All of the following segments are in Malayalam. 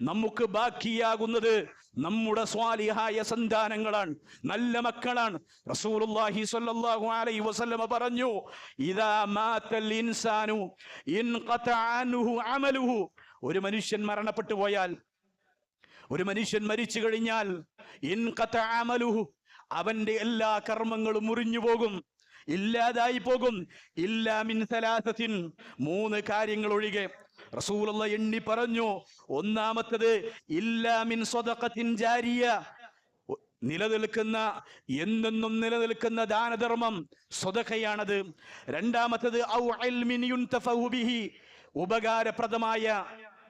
നമുക്ക് ബാക്കിയാകുന്നത് നമ്മുടെ സ്വാലിഹായ സന്താനങ്ങളാണ്. നല്ല മക്കളാണ്. റസൂലുള്ളാഹി സ്വല്ലല്ലാഹു അലൈഹി വസല്ലമ പറഞ്ഞു ഇദാ മാതൽ ഇൻസാനു ഇൻഖതഅ അൻഹു അമലുഹു. ഒരു മനുഷ്യൻ മരണപ്പെട്ടു പോയാൽ ഒരു മനുഷ്യൻ മരിച്ചു കഴിഞ്ഞാൽ ഇൻഖതഅ അമലുഹു. അവന്റെ എല്ലാ കർമ്മങ്ങളും മുറിഞ്ഞു പോകും ഇല്ലാതായി പോകും. ഇല്ലാ മിൻ സലാസത്തിൻ. മൂന്ന് കാര്യങ്ങൾ ഒഴികെ റസൂലുള്ള എണ്ണി പറഞ്ഞു ഒന്നാമത്തത് ഇല്ലാ മിൻ സദഖത്തിൻ ജാരിയ. നിലനിൽക്കുന്ന എന്നെന്നും നിലനിൽക്കുന്ന ദാനധർമ്മം സ്വതഖയാണത് രണ്ടാമത്തത് ഉപകാരപ്രദമായ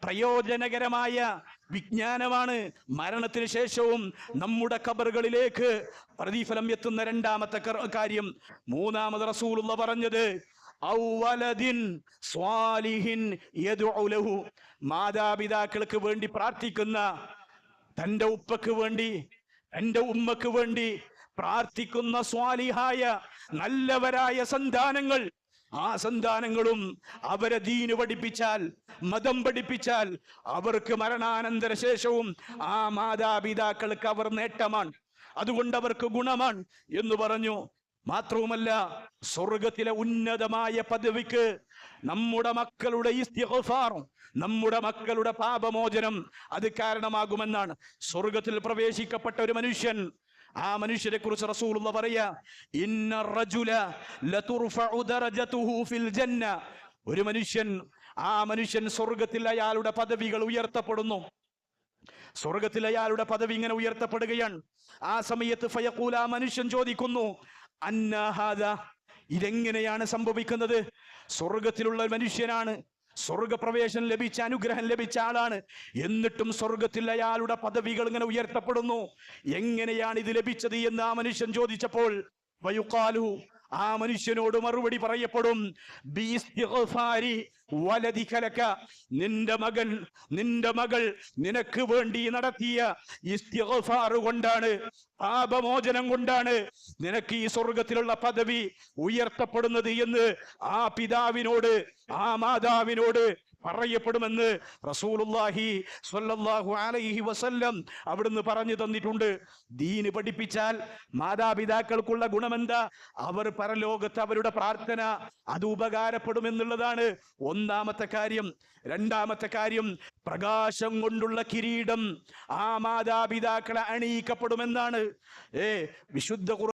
പ്രയോജനകരമായ വിജ്ഞാനമാണ് മരണത്തിന് ശേഷവും നമ്മുടെ കബറുകളിലേക്ക് പ്രതിഫലം എത്തുന്ന രണ്ടാമത്തെ കാര്യം. മൂന്നാമത് റസൂലുള്ള പറഞ്ഞത് മാതാപിതാക്കൾക്ക് വേണ്ടി പ്രാർത്ഥിക്കുന്ന തന്റെ ഉപ്പക്ക് വേണ്ടി തന്റെ ഉമ്മക്ക് വേണ്ടി പ്രാർത്ഥിക്കുന്ന സ്വാലിഹായ നല്ലവരായ സന്താനങ്ങൾ ആ സന്താനങ്ങളും അവരെ ദീന് പഠിപ്പിച്ചാൽ മതം പഠിപ്പിച്ചാൽ അവർക്ക് മരണാനന്തര ശേഷവും ആ മാതാപിതാക്കൾക്ക് അവർ നേട്ടമാണ്. അതുകൊണ്ട് അവർക്ക് ഗുണമാണ് എന്ന് പറഞ്ഞു മാത്രവുമല്ല സ്വർഗത്തിലെ ഉന്നതമായ പദവിക്ക് നമ്മുടെ മക്കളുടെ ഇസ്തിഗ്ഫാർ നമ്മുടെ മക്കളുടെ പാപമോചനം അത് കാരണമാകുമെന്നാണ്. സ്വർഗത്തിൽ പ്രവേശിക്കപ്പെട്ട ഒരു മനുഷ്യൻ ആ മനുഷ്യരെ കുറിച്ച് റസൂലുള്ള പറയാ റജുല ലതുർഫഉ ഫിൽ ജന്ന. ഒരു മനുഷ്യൻ ആ മനുഷ്യൻ സ്വർഗത്തിൽ അയാളുടെ പദവികൾ ഉയർത്തപ്പെടുന്നു. സ്വർഗത്തിൽ അയാളുടെ പദവി ഇങ്ങനെ ഉയർത്തപ്പെടുകയാണ്. ആ സമയത്ത് ഫയക്കൂല ആ മനുഷ്യൻ ചോദിക്കുന്നു അന്നഹാദ ഇതെങ്ങനെയാണ് സംഭവിക്കുന്നത്? സ്വർഗത്തിലുള്ള മനുഷ്യനാണ്. സ്വർഗപ്രവേശനം ലഭിച്ച അനുഗ്രഹം ലഭിച്ച ആളാണ്. എന്നിട്ടും സ്വർഗത്തിൽ അയാളുടെ പദവികൾ ഇങ്ങനെ ഉയർത്തപ്പെടുന്നു. എങ്ങനെയാണ് ഇത് ലഭിച്ചത് എന്ന് ആ മനുഷ്യൻ ചോദിച്ചപ്പോൾ വയുക്കാലു ആ മനുഷ്യനോട് മറുപടി പറയപ്പെടും. നിന്റെ മകൻ നിന്റെ മകൾ നിനക്ക് വേണ്ടി നടത്തിയ കൊണ്ടാണ് പാപമോചനം കൊണ്ടാണ് നിനക്ക് ഈ സ്വർഗത്തിലുള്ള പദവി ഉയർത്തപ്പെടുന്നത് എന്ന് ആ പിതാവിനോട് ആ മാതാവിനോട് പറയപ്പെടുമെന്ന് റസൂലുള്ളാഹി സ്വല്ലല്ലാഹു അലൈഹി വസല്ലം അവിടുന്ന് പറഞ്ഞു തന്നിട്ടുണ്ട്. ദീന് പഠിപ്പിച്ചാൽ മാതാപിതാക്കൾക്കുള്ള ഗുണമെന്താ? അവർ പരലോകത്ത് അവരുടെ പ്രാർത്ഥന അത് ഉപകാരപ്പെടുമെന്നുള്ളതാണ് ഒന്നാമത്തെ കാര്യം. രണ്ടാമത്തെ കാര്യം പ്രകാശം കൊണ്ടുള്ള കിരീടം ആ മാതാപിതാക്കളെ അണിയിക്കപ്പെടുമെന്നാണ്. ഏ വിശുദ്ധ